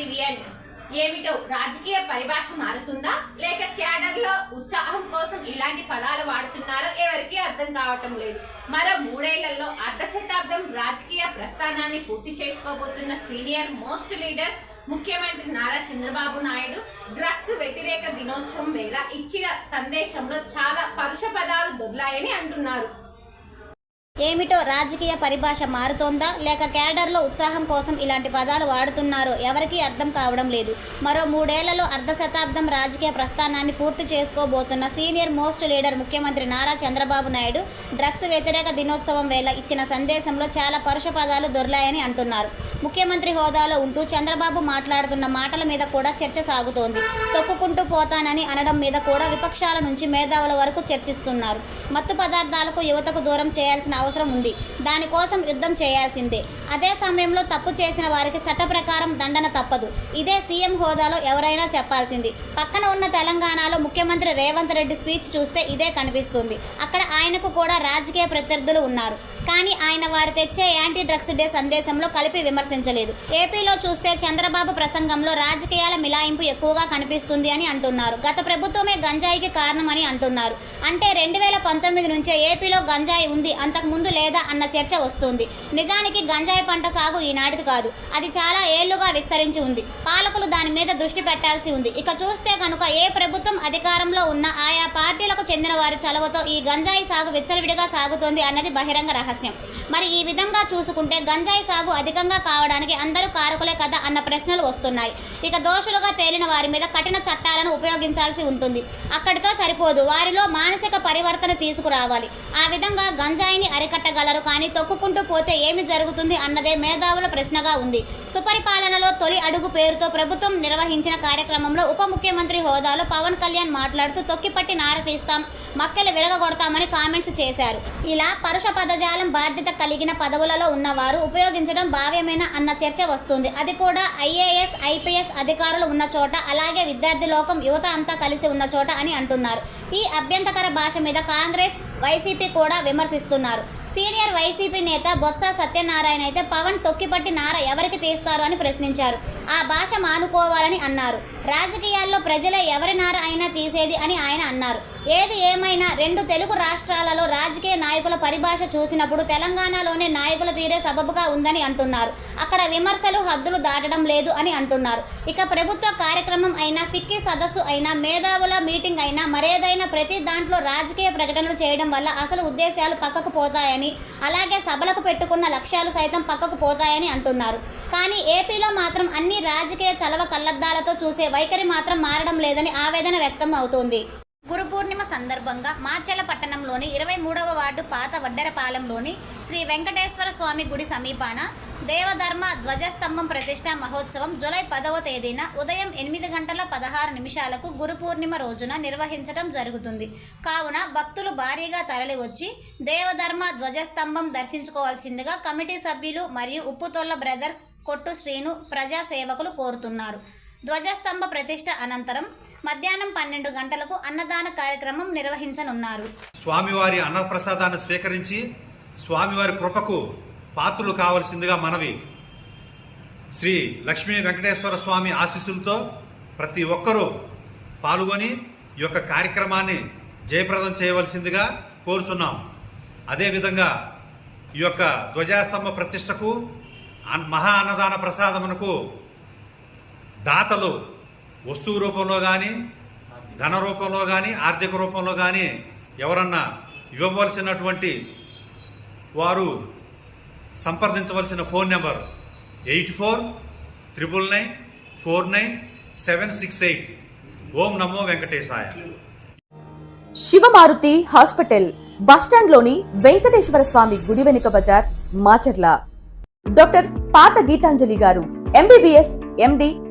PVR ఏమిటో రాజకీయ పరిభాష మారుతుందా? లేక క్యాడర్లో ఉత్సాహం కోసం ఇలాంటి పదాలు వాడుతున్నారో ఎవరికీ అర్థం కావటం లేదు. మరో మూడేళ్ళలో అర్ధ శతాబ్దం రాజకీయ ప్రస్థానాన్ని పూర్తి చేసుకోబోతున్న సీనియర్ మోస్ట్ లీడర్ ముఖ్యమంత్రి నారా చంద్రబాబు నాయుడు డ్రగ్స్ వ్యతిరేక దినోత్సవం వేళ ఇచ్చిన సందేశంలో చాలా పరుష పదాలు దొర్లాయని అంటున్నారు. ఏమిటో రాజకీయ పరిభాష మారుతోందా? లేక క్యాడర్లో ఉత్సాహం కోసం ఇలాంటి పదాలు వాడుతున్నారో ఎవరికీ అర్థం కావడం లేదు. మరో మూడేళ్ళలో అర్ధ శతాబ్దం రాజకీయ ప్రస్థానాన్ని పూర్తి చేసుకోబోతున్న సీనియర్ మోస్ట్ లీడర్ ముఖ్యమంత్రి నారా చంద్రబాబు నాయుడు డ్రగ్స్ వ్యతిరేక దినోత్సవం వేళ ఇచ్చిన సందేశంలో చాలా పరుష పదాలు దొర్లాయని అంటున్నారు. ముఖ్యమంత్రి హోదాలో ఉంటూ చంద్రబాబు మాట్లాడుతున్న మాటల మీద కూడా చర్చ సాగుతోంది. తొక్కుకుంటూ పోతానని అనడం మీద కూడా విపక్షాల నుంచి మేధావుల వరకు చర్చిస్తున్నారు. మత్తు పదార్థాలకు యువతకు దూరం చేయాల్సిన అవసరం ఉంది. దానికోసం యుద్ధం చేయాల్సిందే. అదే సమయంలో తప్పు చేసిన వారికి చట్ట ప్రకారం దండన తప్పదు. ఇదే సీఎం హోదాలో ఎవరైనా చెప్పాల్సింది. పక్కన ఉన్న తెలంగాణలో ముఖ్యమంత్రి రేవంత్ రెడ్డి స్పీచ్ చూస్తే ఇదే కనిపిస్తుంది. అక్కడ ఆయనకు కూడా రాజకీయ ప్రత్యర్థులు ఉన్నారు. కానీ ఆయన వారు తెచ్చే యాంటీ డ్రగ్స్ డే సందేశంలో కలిపి విమర్శించలేదు. ఏపీలో చూస్తే చంద్రబాబు ప్రసంగంలో రాజకీయాల మిలాయింపు ఎక్కువగా కనిపిస్తుంది అని అంటున్నారు. గత ప్రభుత్వమే గంజాయికి కారణమని అంటున్నారు. అంటే రెండు వేల పంతొమ్మిది నుంచే ఏపీలో గంజాయి ఉంది. అంతకుముందు లేదా అన్న చర్చ వస్తుంది. నిజానికి గంజాయి పంట సాగు ఈనాటిది కాదు. అది చాలా ఏళ్ళుగా విస్తరించి ఉంది. పాలకులు దాని మీద దృష్టి పెట్టాల్సి ఉంది. ఇక చూస్తే కనుక ఏ ప్రభుత్వం అధికారంలో ఉన్న ఆయా పార్టీలకు చెందిన వారి చలవతో ఈ గంజాయి సాగు విచ్చలవిడిగా సాగుతోంది అన్నది బహిరంగ రహస్యం. మరి ఈ విధంగా చూసుకుంటే గంజాయి సాగు అధికంగా కావడానికి అందరూ కారకులే కదా అన్న ప్రశ్నలు వస్తున్నాయి. ఇక దోషులుగా తేలిన వారి మీద కఠిన చట్టాలను ఉపయోగించాల్సి ఉంటుంది. అక్కడితో సరిపోదు. వారిలో మానసిక పరివర్తన తీసుకురావాలి. ఆ విధంగా గంజాయిని అరికట్టగలరు కానీ తొక్కుకుంటూ పోతే ఏమి జరుగుతుంది అన్నదే మేధావుల ప్రశ్నగా ఉంది. సుపరిపాలనలో తొలి అడుగు పేరుతో ప్రభుత్వం నిర్వహించిన కార్యక్రమంలో ఉప ముఖ్యమంత్రి హోదాలో పవన్ కళ్యాణ్ మాట్లాడుతూ తొక్కిపట్టి నార తీస్తాం మక్కలు విరగగొడతామని కామెంట్స్ చేశారు. ఇలా పరుష పదజాలం బాధ్యత కలిగిన పదవులలో ఉన్నవారు ఉపయోగించడం భావ్యమేనా అన్న చర్చ వస్తుంది. అది కూడా ఐఏఎస్ ఐపీఎస్ అధికారులు ఉన్న చోట అలాగే విద్యార్థి లోకం యువత అంతా కలిసి ఉన్న చోట అని అంటున్నారు. ఈ అభ్యంతకర భాష మీద కాంగ్రెస్ వైసీపీ కూడా విమర్శిస్తున్నారు. సీనియర్ వైసీపీ నేత బొత్స సత్యనారాయణ అయితే పవన్ తొక్కిపట్టి నార ఎవరికి తీస్తారు అని ప్రశ్నించారు. ఆ భాష మానుకోవాలని అన్నారు. రాజకీయాల్లో ప్రజలే ఎవరి నార అయినా తీసేది అని ఆయన అన్నారు. ఏది ఏమైనా రెండు తెలుగు రాష్ట్రాలలో రాజకీయ నాయకుల పరిభాష చూసినప్పుడు తెలంగాణలోనే నాయకుల తీరే సబబుగా ఉందని అంటున్నారు. అక్కడ విమర్శలు హద్దులు దాటడం లేదు అని అంటున్నారు. ఇక ప్రభుత్వ కార్యక్రమం అయినా ఫిక్కీ సదస్సు అయినా మేధావుల మీటింగ్ అయినా మరేదైనా ప్రతి దాంట్లో రాజకీయ ప్రకటనలు చేయడం వల్ల అసలు ఉద్దేశాలు పక్కకు పోతాయని అలాగే సభలకు పెట్టుకున్న లక్ష్యాలు సైతం పక్కకు పోతాయని అంటున్నారు. కానీ ఏపీలో మాత్రం అన్ని రాజకీయ చలవ కళ్ళద్దాలతో చూసే వైఖరి మాత్రం మారడం లేదని ఆవేదన వ్యక్తం అవుతోంది. గురు పూర్ణిమ సందర్భంగా మాచెల పట్టణంలోని ఇరవై మూడవ వార్డు పాత వడ్డెరపాలెంలోని శ్రీ వెంకటేశ్వర స్వామి గుడి సమీపాన దేవధర్మ ధ్వజస్తంభం ప్రతిష్ట మహోత్సవం జూలై పదవ తేదీన ఉదయం ఎనిమిది గంటల పదహారు నిమిషాలకు గురు పూర్ణిమ రోజున నిర్వహించడం జరుగుతుంది. కావున భక్తులు భారీగా తరలివచ్చి దేవధర్మ ధ్వజస్తంభం దర్శించుకోవాల్సిందిగా కమిటీ సభ్యులు మరియు ఉప్పుతొల్ల బ్రదర్స్ కొట్టు శ్రీను ప్రజా సేవకులు కోరుతున్నారు. ధ్వజస్తంభ ప్రతిష్ట అనంతరం మధ్యాహ్నం పన్నెండు గంటలకు అన్నదాన కార్యక్రమం నిర్వహించనున్నారు. స్వామివారి అన్నప్రసాదాన్ని స్వీకరించి స్వామివారి కృపకు పాత్రులు కావలసిందిగా మనవి. శ్రీ లక్ష్మీ వెంకటేశ్వర స్వామి ఆశీస్సులతో ప్రతి ఒక్కరూ పాల్గొని ఈ యొక్క కార్యక్రమాన్ని జయప్రదం చేయవలసిందిగా కోరుచున్నాం. అదేవిధంగా ఈ యొక్క ధ్వజాస్తంభ ప్రతిష్టకు అన్- మహా అన్నదాన ప్రసాదమునకు దాతలు వస్తువు రూపంలో కానీ ధన రూపంలో కానీ ఆర్థిక రూపంలో కానీ ఎవరన్నా ఇవ్వవలసినటువంటి వారు సంప్రదించవలసిన phone number eight four triple nine four nine seven six eight. ఓం నమో వెంకటేశాయ. శివమారుతి హాస్పిటల్ బస్టాండ్లోని వెంకటేశ్వర స్వామి గుడి వెనుక బజార్ మాచర్ల. డాక్టర్ పాత గీతాంజలి గారు MBBS MD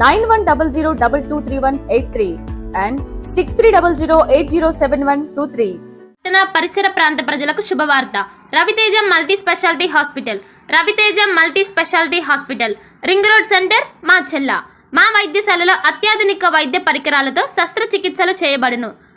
Nine one double zero double two three one eight three and six three double zero eight zero seven one two three. పరిసర ప్రాంత ప్రజలకు శుభవార్త. Raviteja multi speciality hospital. Raviteja multi speciality hospital. Ring road centre మా చెల్ల. మా వైద్యశాలలో అత్యాధునిక వైద్య పరికరాలతో శస్త్రచికిత్సలు చేయబడును.